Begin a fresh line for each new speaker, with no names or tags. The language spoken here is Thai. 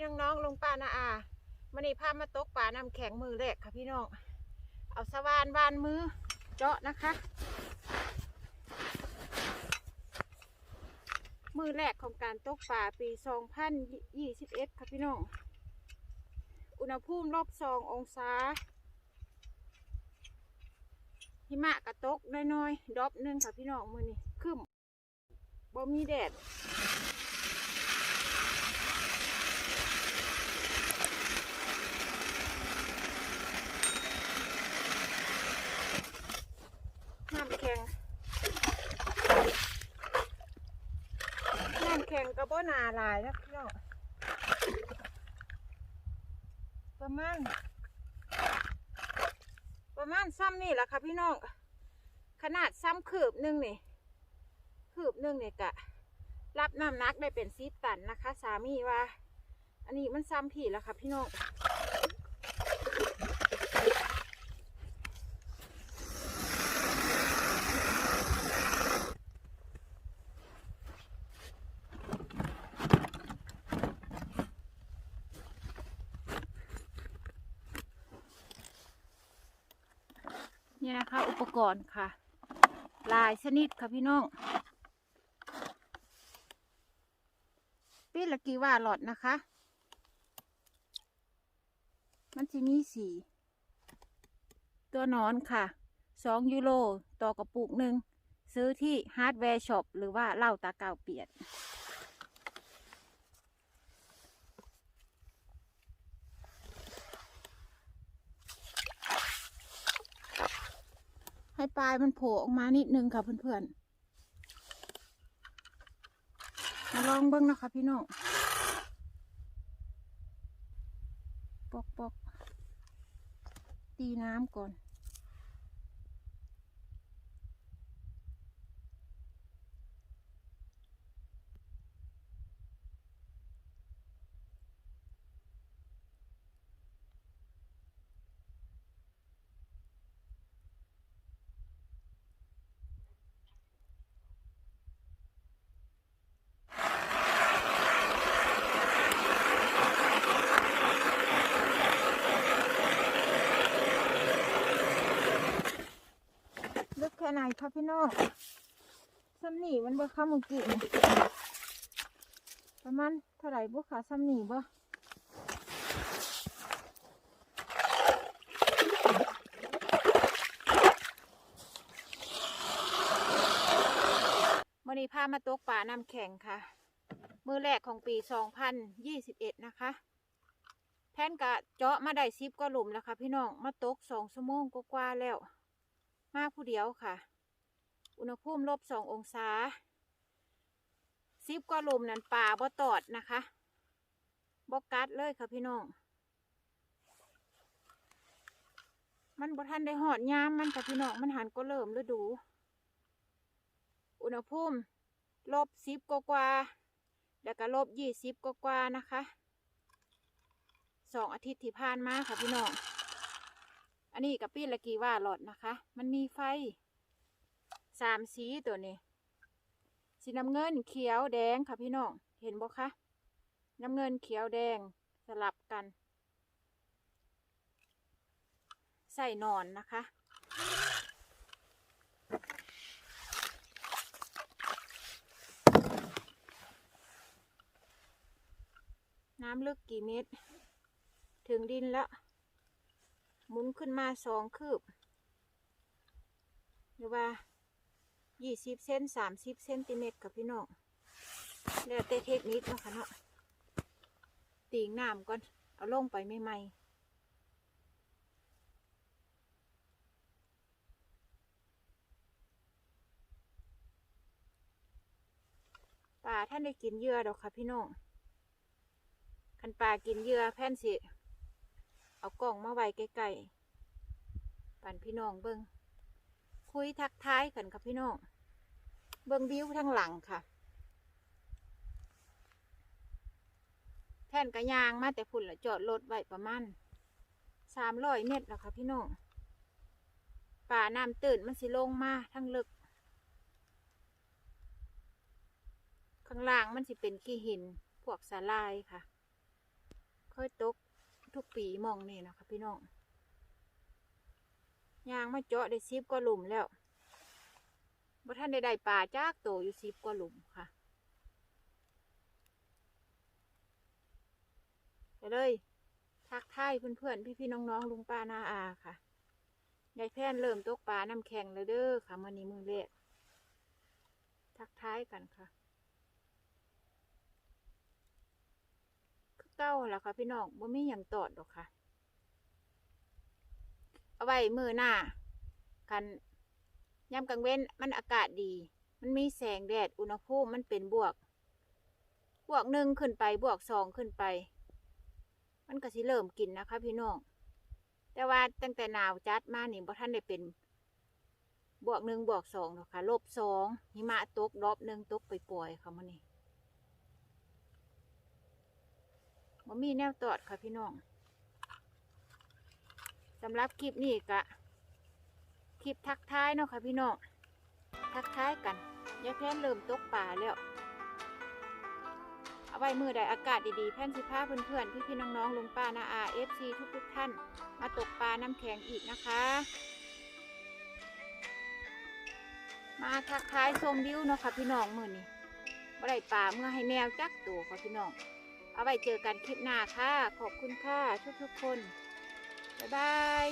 พี่น้องๆลงป่านาอามันนี่พามาตกป่าน้ำแข็งมือแรกค่ะพี่น้อง เอาสว่านวานมือเจาะนะคะ มือแรกของการตกป่าปี2021ค่ะพี่น้อง อุณหภูมิลบสององศา หิมะกระตกน้อยๆดรอปหนึงค่ะพี่น้องมือนี่ขึ้นบ่มีแดด น้ำแข็งน้ำแข็งก็บ่นาหลายนะพี่น้องประมาณประมาณซ้ำนี่แหละค่ะพี่น้อง ขนาดซ้ำคืบหนึ่งนี่ คืบหนึ่งเนี่ยกะ รับน้ำหนักได้เป็นซีตันนะคะ สามีว่า อันนี้มันซ้ำผีแล้วค่ะพี่น้อง นี่นะคะ อุปกรณ์ค่ะ หลายชนิดค่ะพี่น้องปีละกี่ว่าหลอดนะคะ มันจะมีสี ตัวนอนค่ะสองยูโรต่อกระปุกหนึ่ง ซื้อที่ฮาร์ดแวร์ช็อปหรือว่าเหล้าตาเก่าเปียด ให้ปลายมันโผล่ออกมานิดนึงค่ะเพื่อนๆ มาลองเบิ้งนะคะพี่น้องปอกปอกตีน้ำก่อน ลึกแค่ะพี่น้องซ้ำหนีมันบ่เข้ามือกี่นี่ประมาณเท่าไหร่บุค่ะซ้ำหนีบ่มื่อนี้พามาตกป่าน้ำแข็งค่ะ มือแรกของปี 2021 นะคะแท่นกะเจาะมาได้ซิบก็หลุมแล้วค่ะพี่น้อง มาตกสองชั่วโมงกว่าแล้ว มาผู้เดียวค่ะ อุณหภูมิลบสององศาซิบก็ลมนั่นป่าบ่ตอดนะคะบ่กัดเลยค่ะพี่น้อง มันบ่ทันได้หอดยามมันค่ะพี่น้อง มันหันก็เริ่มฤดู อุณหภูมิลบสิบกว่าแล้วก็ลบยี่สิบกว่านะคะสองอาทิตย์ที่ผ่านมาค่ะพี่น้อง อันนี้กับปีละกี่ว่าหลอดนะคะ มันมีไฟ สามสีตัวนี้ สีน้ำเงินเขียวแดงค่ะพี่น้อง เห็นบ่คะ น้ำเงินเขียวแดงสลับกัน ใส่นอนนะคะน้ำลึกกี่เมตร ถึงดินแล้ว หมุนขึ้นมาสองคืบ หรือว่า ยี่สิบเซนสามสิบเซนติเมตรกับพี่น้องแล้วแต่เทคนิคเนาะค่ะเนาะตีงน้ำก่อน เอาลงไปใหม่ปลาท่านได้กินเหยื่อดอกค่ะพี่น้องคันปลากินเหยื่อแพ่นสิ เอากล่องมาไว้ใกล้ๆปั่นพี่น้องเบิง คุยทักทายกันกับพี่น้อง เบิงวิวทางหลังค่ะ แท่นกระยางมาแต่ฝุ่นละจอดรถไว้ประมาณสามร้อยเมตรแล้วค่ะพี่น้อง ป่าน้ำตื่นมันสิลงมาทั้งลึก ข้างล่างมันสิเป็นขี้หินพวกสาลายค่ะ ค่อยตกทุกปีมองนี่นะคะพี่น้อง ยางมาเจาะได้ซิบกว่าหลุมแล้วบ่ท่านได้ได้ปลาจากโตอยู่ซิบกว่าหลุมค่ะไปเลยทักทายเพื่อนๆ พี่ๆ น้องๆ ลุงป้านาอาค่ะยายแพนเริ่มตกปลาน้ำแข็งแล้วเด้อค่ะมันนี้มือแรกทักทายกันค่ะคือเก้าแล้วค่ะพี่น้องบ่มีอย่างตอดหรอกค่ะ เอาไว้มือหน้ากันยามกลางเว้นมันอากาศดี มันมีแสงแดดอุณหภูมิมันเป็นบวก บวกหนึ่งขึ้นไปบวกสองขึ้นไป มันก็สิเริ่มกินนะคะพี่น้องแต่ว่าตั้งแต่หนาวจัดมานี่บ่ท่านได้เป็นบวกหนึ่งบวกสองหรอกค่ะลบสองหิมะตกรอบหนึ่งตกไปปล่อยค่ะมันนี่บ่มีแนวตอดค่ะพี่น้อง สำหรับคลิปนี้กะคลิปทักทายเนาะค่ะพี่น้องทักทายกันยายแพนเริ่มตกป่าแล้ว เอาไว้มือใดอากาศดีๆ แพนสิพาเพื่อนๆ พี่ๆน้องๆลุงป้านาอาเอฟซีทุกๆท่าน มาตกปลาน้ำแข็งอีกนะคะ มาทักทายชมวิวเนาะค่ะพี่น้องมือนี้บ่ได้ปลาเมื่อให้แมวจักตัวค่ะพี่น้อง เอาไว้เจอกันคลิปหน้าค่ะ ขอบคุณค่ะทุกๆคน บ๊ายบาย